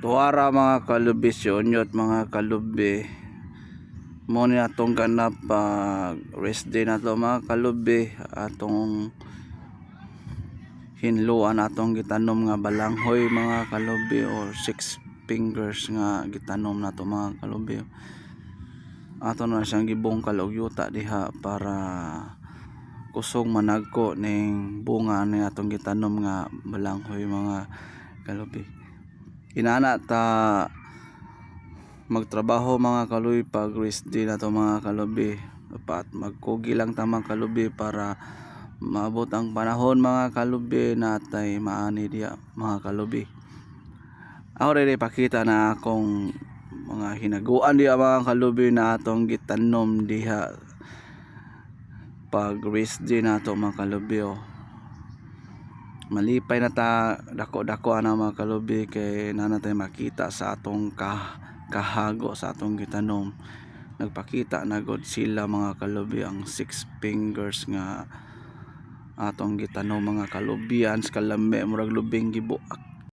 Tuwara mga kalubi sionyot mga kalubi. Mo ni atong ganap pag rest day na to mga kalubi atong hinluan atong gitanom nga balanghoy mga kalubi or six fingers nga gitanom na to mga kalubi. Ato na siyang gibungkal og yuta diha para kusog managko ning bunga ni atong gitanom nga balanghoy mga kalubi. Inana ta magtrabaho mga kalubi pag rest day na to mga kalubi. Dapat magkugi lang ta mga kalubi para maabot ang panahon mga kalubi natay maani diya mga kalubi. Ako rin ipakita na akong mga hinaguan diya mga kalubi na atong gitanom diha pag rest day na mga kalubi oh. Malipay na ta dako-dako ana mga kalubi kay nana tay makita sa atong kah kahago sa atong gitanom. Nagpakita na gud sila mga kalubi ang six fingers nga atong gitanom mga kalubian sa kalambe murag lubing gibuak